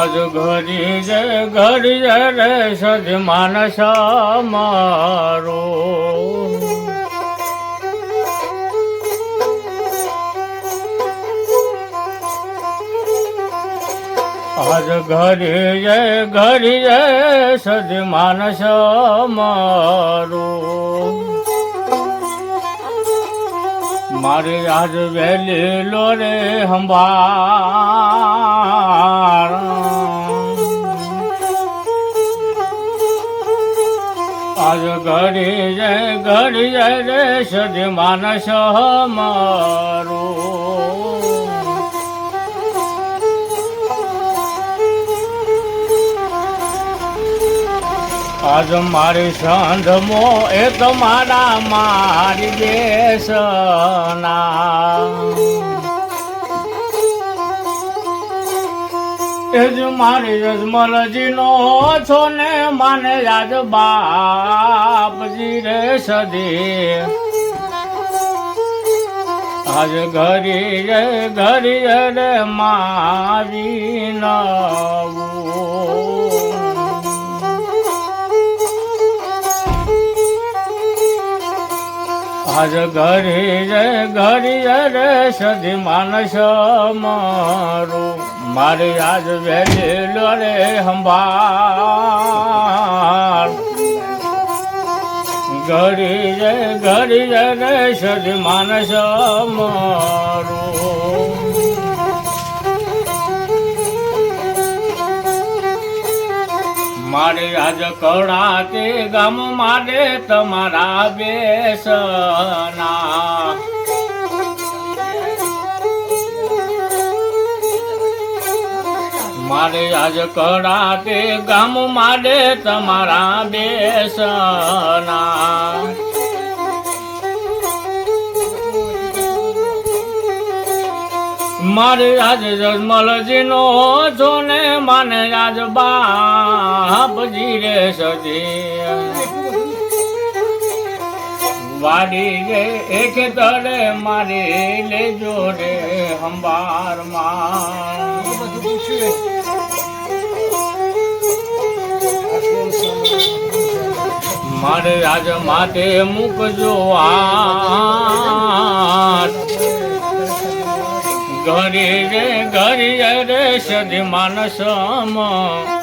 આજ ઘડી રે ઘડી રે સજ માનસ મારો આજ ઘડી રે ઘડી રે સજ માનસ મારો મારી આજ વહેલી લોરે હંભાર આજ ઘડી જય ઘડી જય રે સજ માનસ મારો. આજ મારી સંધમો એ તમારા મારી બેસના. એ જ મારી રજમલજીનો છો ને માને યાદ બાપજી રે સદી. આજ ઘરી રે ઘરી રે મારી નવું. આજ ઘરી રે ઘરી રે સધી માનસ મારું. મારી આજ વેલી રે સંભાળ ઘડી રે ઘડી રે સધી માનસ મારું. મારે આજ કળા તે ગામ મારે તમારા બેસના. મારે આજ કળા તે ગામ મારે તમારા બેસના. મારે આજ જન્મલજીનો છો ને માને આજ બાપજી રે સજી. વાડી રે એક તળે મારે લેજો રે હંબારમાં મારે આજ માટે મૂકજો હાથ ઘરી રે ઘરી રે સદ માનસમાં